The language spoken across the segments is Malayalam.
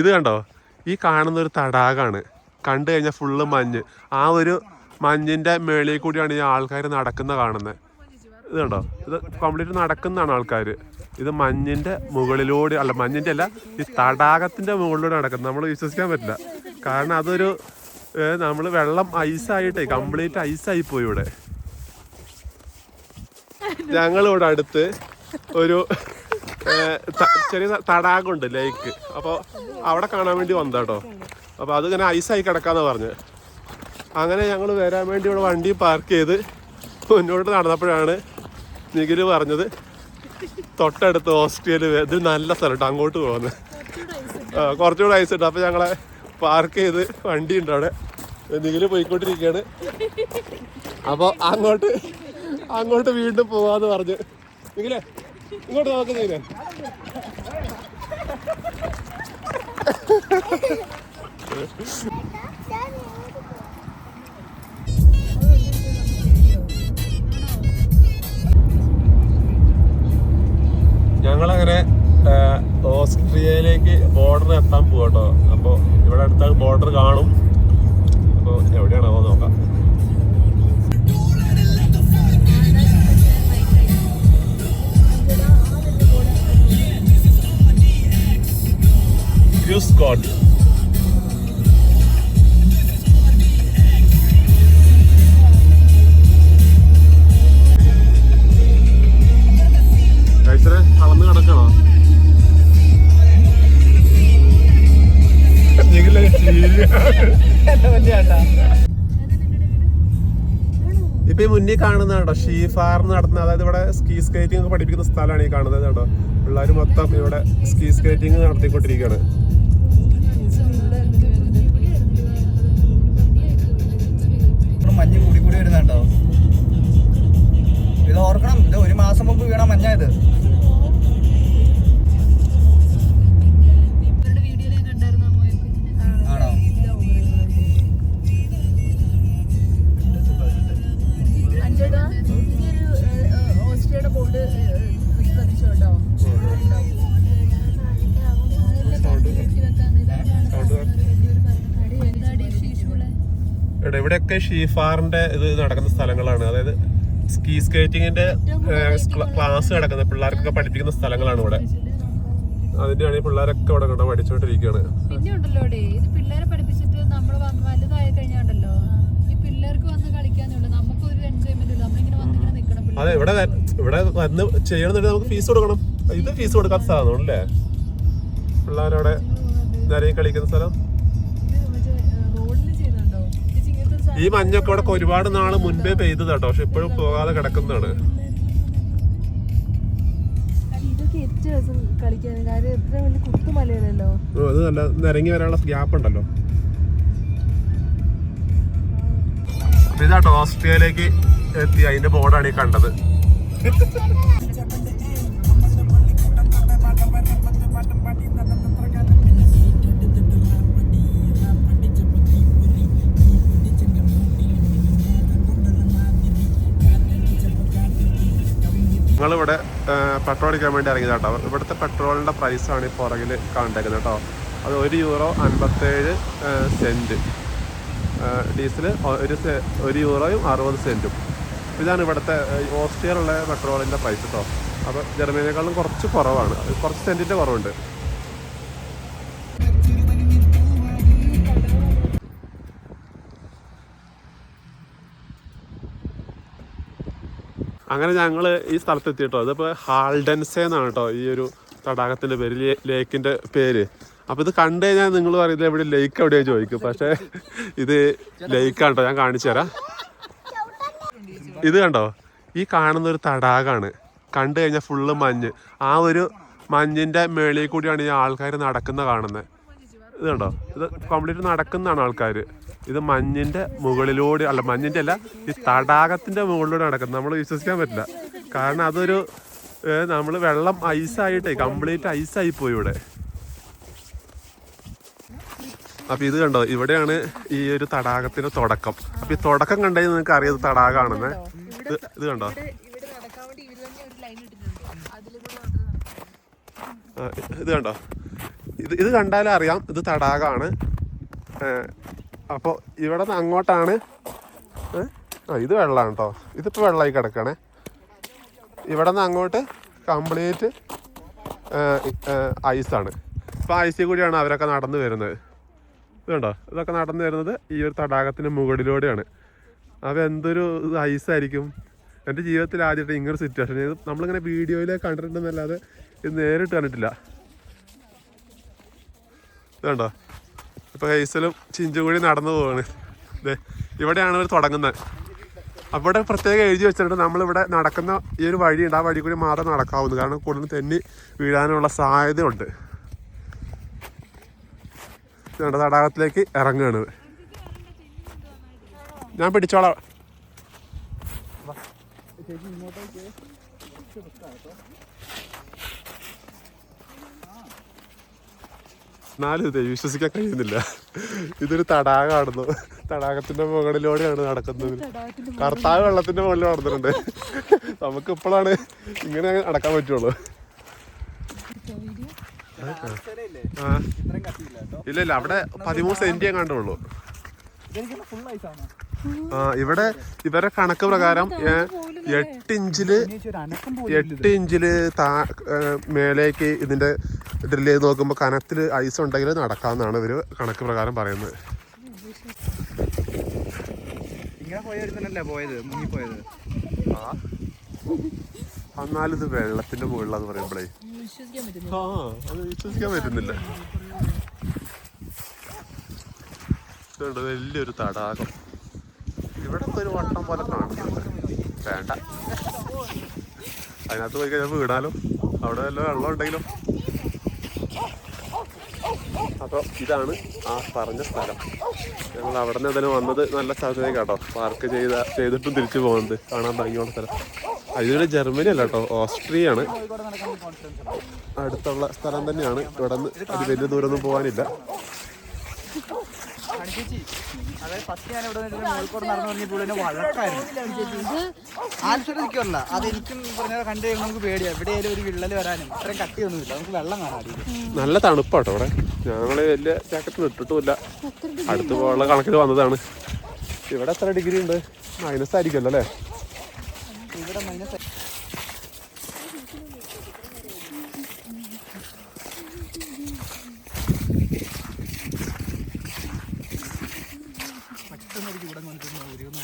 ഇത് കണ്ടോ? ഈ കാണുന്ന ഒരു തടാകാണ് കണ്ടു കഴിഞ്ഞാൽ ഫുള്ള് മഞ്ഞ്. ആ ഒരു മഞ്ഞിന്റെ മേളിൽ കൂടിയാണ് ഈ ആൾക്കാർ നടക്കുന്ന കാണുന്നത് ഇത് കണ്ടോ? ഇത് കംപ്ലീറ്റ് നടക്കുന്നതാണ് ആൾക്കാർ ഇത് മഞ്ഞിന്റെ മുകളിലൂടെ അല്ല മഞ്ഞിന്റെ അല്ല ഈ തടാകത്തിന്റെ മുകളിലൂടെ നടക്കുന്നത്. നമ്മൾ വിശ്വസിക്കാൻ പറ്റില്ല. കാരണം അതൊരു നമ്മൾ വെള്ളം ഐസായിട്ടേ കംപ്ലീറ്റ് ഐസായി പോയി ഇവിടെ. ഞങ്ങളിവിടെ അടുത്ത് ഒരു ചെറിയ ത- തടാകമുണ്ട് ലേക്ക് അപ്പോൾ അവിടെ കാണാൻ വേണ്ടി വന്നതാട്ടോ. അപ്പോൾ അത് ഇങ്ങനെ ഐസായി കിടക്കാന്ന് പറഞ്ഞ്. അങ്ങനെ ഞങ്ങൾ വരാൻ വേണ്ടി ഇവിടെ വണ്ടി പാർക്ക് ചെയ്ത് മുന്നോട്ട് നടന്നപ്പോഴാണ് നിഖിൽ പറഞ്ഞത് തൊട്ടടുത്ത് ഓസ്ട്രേലിയ ഇത് നല്ല സ്ഥലമുണ്ട് അങ്ങോട്ട് പോകുന്നത് കുറച്ചുകൂടെ ഐസ് ഉണ്ട്. അപ്പോൾ ഞങ്ങളെ പാർക്ക് ചെയ്ത് വണ്ടി ഉണ്ട് അവിടെ. നിഖിൽ പോയിക്കൊണ്ടിരിക്കുകയാണ് അപ്പോൾ അങ്ങോട്ട് അങ്ങോട്ട് വീണ്ടും പോവാന്ന് പറഞ്ഞു. നിഖിലേ ഇങ്ങോട്ട് നോക്കുന്നില്ലേ ഞങ്ങളങ്ങനെ അളന്ന് കിടക്കണോ? ഇപ്പൊ ഈ മുന്നിൽ കാണുന്ന കേട്ടോ ഷീഫാർ നടത്തുന്ന അതായത് ഇവിടെ സ്കീ സ്കേറ്റിംഗ് ഒക്കെ പഠിപ്പിക്കുന്ന സ്ഥലമാണ് ഈ കാണുന്നത് കേട്ടോ പിള്ളേർ മൊത്തം ഇവിടെ സ്കീ സ്കേറ്റിംഗ് നടത്തിക്കൊണ്ടിരിക്കുകയാണ്. മഞ്ഞ് കൂടി കൂടി വരുന്നുണ്ടോ? ഇത് ഓർക്കണം. ഇത് ഒരു മാസം മുമ്പ് വീണ മഞ്ഞ ഇത്. ഇവിടെയൊക്കെ ഷീഫാറിന്റെ ഇത് നടക്കുന്ന സ്ഥലങ്ങളാണ്. അതായത് സ്കീ സ്കേറ്റിങ്ങിന്റെ ക്ലാസ് നടക്കുന്ന പിള്ളേർക്കൊക്കെ പഠിപ്പിക്കുന്ന സ്ഥലങ്ങളാണ് ഇവിടെ. അതിന്റെ ആണെങ്കിൽ പിള്ളേരൊക്കെ ഇവിടെ കണ്ടോ പിന്നെ ഉണ്ടല്ലോ ഇത് പിള്ളേരെ പഠിപ്പിച്ചിട്ട് നമ്മൾ വന്ന് വലുതായി കഴിഞ്ഞാണ്ടല്ലോ. ഈ പിള്ളേർക്ക് വന്ന് കളിക്കാന്നുള്ളൂ നമുക്ക് ഒരു എൻജോയ്മെന്റ് നമ്മളിങ്ങനെ വന്നിങ്ങനെ അതെ ഇവിടെ ഇവിടെ വന്ന് ചെയ്യണമെന്നുണ്ടെങ്കിൽ നമുക്ക് ഫീസ് കൊടുക്കണം. ഇത് ഫീസ് കൊടുക്കാത്ത സ്ഥലമാണല്ലേ പിള്ളേരവിടെ നിരങ്ങി കളിക്കുന്ന സ്ഥലം? ഈ മഞ്ഞൊക്കെ ഇവിടെ ഒരുപാട് നാൾ മുൻപേ പെയ്തത് കേട്ടോ പക്ഷെ ഇപ്പോഴും പോകാതെ കിടക്കുന്നതാണ്. അത് നല്ല നിരങ്ങി വരാനുള്ള ഗ്യാപ്പ് ഉണ്ടല്ലോ. അപ്പൊ ഇതാട്ടോ ഓസ്ട്രിയയിലേക്ക് എത്തി. അതിന്റെ ബോർഡാണ് ഈ കണ്ടത്. ഞങ്ങളിവിടെ പെട്രോൾ അടിക്കാൻ വേണ്ടി ഇറങ്ങിയതാട്ടോ ഇവിടുത്തെ പെട്രോളിന്റെ പ്രൈസാണ് ഈ പുറകിൽ കണ്ടേക്കുന്നത് കേട്ടോ അത് ഒരു യൂറോ അൻപത്തേഴ് സെന്റ് ഡീസൽ ഒരു ഒരു യൂറോയും അറുപത് സെന്റും ഇതാണ് ഇവിടുത്തെ ഓസ്ട്രിയയിലുള്ള പെട്രോളിന്റെ പ്രൈസ് കേട്ടോ അപ്പോൾ ജർമ്മനിയേക്കാളും കുറച്ച് കുറവാണ്. കുറച്ച് സെന്റിന്റെ കുറവുണ്ട്. അങ്ങനെ ഞങ്ങൾ ഈ സ്ഥലത്തെത്തി കേട്ടോ അതിപ്പോൾ ഹാൾഡൻസേ എന്നാണ് കേട്ടോ ഈ ഒരു തടാകത്തിന്റെ പേര് ലേക്കിന്റെ പേര്. അപ്പോൾ ഇത് കണ്ടു കഴിഞ്ഞാൽ നിങ്ങൾ പറയുന്നത് എവിടെ ലേക്ക് എവിടെയാണ് ചോദിക്കും. പക്ഷേ ഇത് ലേക്കാണ് കേട്ടോ ഞാൻ കാണിച്ചു തരാം. ഇത് കണ്ടോ? ഈ കാണുന്ന ഒരു തടാകാണ്. കണ്ടു കഴിഞ്ഞാൽ ഫുള്ള് മഞ്ഞ്. ആ ഒരു മഞ്ഞിന്റെ മേളിൽ കൂടിയാണ് ഈ ആൾക്കാർ നടക്കുന്ന കാണുന്നത് ഇത് കണ്ടോ? ഇത് കംപ്ലീറ്റ് നടക്കുന്നതാണ് ആൾക്കാർ ഇത് മഞ്ഞിന്റെ മുകളിലൂടെ അല്ല മഞ്ഞിന്റെ അല്ല ഈ തടാകത്തിന്റെ മുകളിലൂടെ നടക്കുന്നത്. നമ്മൾ വിശ്വസിക്കാൻ പറ്റില്ല. കാരണം അതൊരു നമ്മൾ വെള്ളം ഐസായിട്ടേ കംപ്ലീറ്റ് ഐസായി പോയി ഇവിടെ. അപ്പൊ ഇത് കണ്ടോ ഇവിടെയാണ് ഈ ഒരു തടാകത്തിന്റെ തുടക്കം. അപ്പൊ ഈ തുടക്കം കണ്ടതിന് നിങ്ങൾക്ക് അറിയാം തടാകമാണെന്ന്. ഇത് ഇത് കണ്ടോ? ഇത് കണ്ടോ? ഇത് ഇത് കണ്ടാലും അറിയാം ഇത് തടാകമാണ്. അപ്പോൾ ഇവിടെ നിന്ന് അങ്ങോട്ടാണ്. ആ ഇത് വെള്ളമാണ് കേട്ടോ ഇതിപ്പോൾ വെള്ളമായി കിടക്കണേ. ഇവിടെ നിന്ന് അങ്ങോട്ട് കംപ്ലീറ്റ് ഐസാണ്. അപ്പോൾ ഐസിൽ കൂടിയാണ് അവരൊക്കെ നടന്നു വരുന്നത്. ഇതുണ്ടോ? ഇതൊക്കെ നടന്നു വരുന്നത് ഈ ഒരു തടാകത്തിന് മുകളിലൂടെയാണ്. അപ്പോൾ എന്തൊരു ഐസായിരിക്കും. എന്റെ ജീവിതത്തിൽ ആദ്യമായിട്ട് ഇങ്ങനെ സിറ്റുവേഷൻ നമ്മളിങ്ങനെ വീഡിയോയിൽ കണ്ടിട്ടുണ്ടെന്നല്ലാതെ ഇത് നേരിട്ട് കണ്ടിട്ടില്ല. ഇതുണ്ടോ? ഇപ്പോൾ ഹൈസലും ചിഞ്ചും കൂടി നടന്നു പോവാണ്. ദേ ഇവിടെയാണ് ഇവർ തുടങ്ങുന്നത്. അവിടെ പ്രത്യേകം എഴുതി വെച്ചിട്ടുണ്ട്. നമ്മളിവിടെ നടക്കുന്ന ഈ ഒരു വഴിയുണ്ട്. ആ വഴി കൂടി മാത്രം നടക്കാവുന്നു കാരണം കൂടുതൽ തെന്നി വീഴാനുള്ള സാധ്യതയുണ്ട്. ഞങ്ങളുടെ തടാകത്തിലേക്ക് ഇറങ്ങുകയാണ് ഞാൻ പിടിച്ചോളാം. എന്നാലും ഇത് വിശ്വസിക്കാൻ കഴിയുന്നില്ല. ഇതൊരു തടാകമാണെന്നു. തടാകത്തിന്റെ മുകളിലൂടെയാണ് നടക്കുന്നത്. കർത്താവ് വെള്ളത്തിന്റെ മുകളിൽ നടന്നിട്ടുണ്ട്. നമുക്ക് ഇപ്പോഴാണ് ഇങ്ങനെ നടക്കാൻ പറ്റുള്ളൂ. ഇല്ല ഇല്ല അവിടെ പതിമൂന്ന് സെന്റിയെ കണ്ടുള്ളൂ. ആ ഇവിടെ ഇവരെ കണക്ക് പ്രകാരം എട്ട് ഇഞ്ചിൽ എട്ട് ഇഞ്ചിൽ താ മേലേക്ക് ഇതിന്റെ ഡ്രിൽ ചെയ്ത് നോക്കുമ്പോൾ കനത്തിൽ ഐസ് ഉണ്ടെങ്കിൽ നടക്കാമെന്നാണ് ഇവർ കണക്ക് പ്രകാരം പറയുന്നത് എന്നാലിത് എന്നാലും ഇത് വെള്ളത്തിന്റെ മുകളിലാന്ന് പറയുമ്പോഴേ ആ അത് വിശ്വസിക്കാൻ പറ്റുന്നില്ല ഇതുണ്ട് വലിയൊരു തടാകം ഇവിടെ ഒരു വട്ടം പോലെ കാണുന്നുണ്ട് വേണ്ട. അതിനകത്ത് പോയി കഴിഞ്ഞാൽ വീണാലോ അവിടെ വല്ല വെള്ളം ഉണ്ടെങ്കിലും. അപ്പോൾ ഇതാണ് ആ പറഞ്ഞ സ്ഥലം. ഞങ്ങൾ അവിടെ നിന്ന് തന്നെ വന്നത് നല്ല സ്ഥലത്തേക്ക് കേട്ടോ പാർക്ക് ചെയ്ത ചെയ്തിട്ടും തിരിച്ചു പോകുന്നത് കാണാൻ ഭംഗിയുള്ള സ്ഥലം. അതിലൂടെ ജർമ്മനി അല്ല കേട്ടോ. ഓസ്ട്രിയ ആണ് അടുത്തുള്ള സ്ഥലം തന്നെയാണ്. ഇവിടെ നിന്ന് അത് വലിയ ദൂരമൊന്നും പോകാനില്ല. ചേച്ചി അതായത് ഫസ്റ്റ് ഞാൻ ഇവിടെ നിന്ന് കോഴിക്കോട് നടന്നു പറഞ്ഞപ്പോൾ എന്നെ വഴക്കായിരുന്നു. ആൻസർ നിൽക്കുമല്ല അത് എനിക്കും പറഞ്ഞ കണ്ടു കഴിയുമ്പോൾ നമുക്ക് പേടിയാണ് എവിടെയായാലും ഒരു വിള്ളൽ വരാനും ഇത്രയും കട്ടിയൊന്നുമില്ല. നമുക്ക് വെള്ളം കാണാൻ നല്ല തണുപ്പാട്ടോ അവിടെ ഞങ്ങൾ വലിയ ജാക്കറ്റ് ഇട്ടിട്ടുമില്ല. അടുത്ത് പോകാനുള്ള കണക്കിൽ വന്നതാണ്. ഇവിടെ എത്ര ഡിഗ്രി ഉണ്ട്? മൈനസ് ആയിരിക്കുമല്ലോ അല്ലേ ഇവിടെ മൈനസ്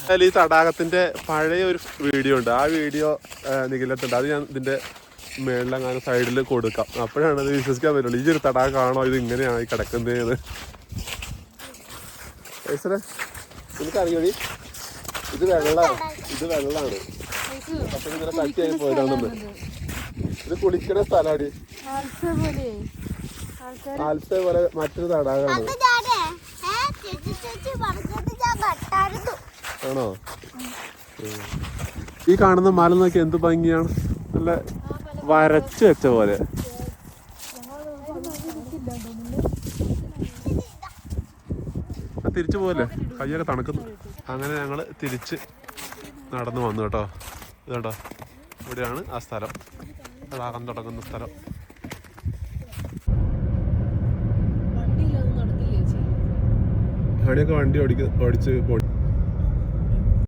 അതിൽ ഈ തടാകത്തിന്റെ പഴയ ഒരു വീഡിയോ ഉണ്ട്. ആ വീഡിയോ നികലത്തുണ്ട് അത് ഞാൻ ഇതിന്റെ മേളിലെങ്ങാനും സൈഡിൽ കൊടുക്കാം. അപ്പോഴാണ് അത് വിശ്വസിക്കാൻ പറ്റുള്ളൂ. ഈ ഒരു തടാകമാണോ ഇത് ഇങ്ങനെയാണ് ഈ കിടക്കുന്നത് എനിക്കറിയോ ഇത് വെള്ളമാണ് ഇത് വെള്ളമാണ് അപ്പൊ ഇങ്ങനെ കട്ടിയായി പോയതാണെന്ന് ഇത്. കുളിക്കുന്ന സ്ഥലമാണ് ആൽസ പോലെ. മറ്റൊരു തടാകമാണ് ഞാനേ ഏ ചേച്ചി ചേച്ചി പറഞ്ഞിട്ട് ഞാൻ കട്ടായിരുന്നു ആണോ? ഈ കാണുന്ന മല നോക്കി എന്ത് ഭംഗിയാണ്? നല്ല വരച്ചു വെച്ച പോലെ. തിരിച്ചു പോലെ കയ്യൊക്കെ തണുക്കുന്നു. അങ്ങനെ ഞങ്ങൾ തിരിച്ച് നടന്നു വന്നു കേട്ടോ. ഇതേട്ടോ ഇവിടെയാണ് ആ സ്ഥലം. തടാകം തുടങ്ങുന്ന സ്ഥലം. അവിടെയൊക്കെ വണ്ടി ഓടിക്ക ഓടിച്ച് പോയി?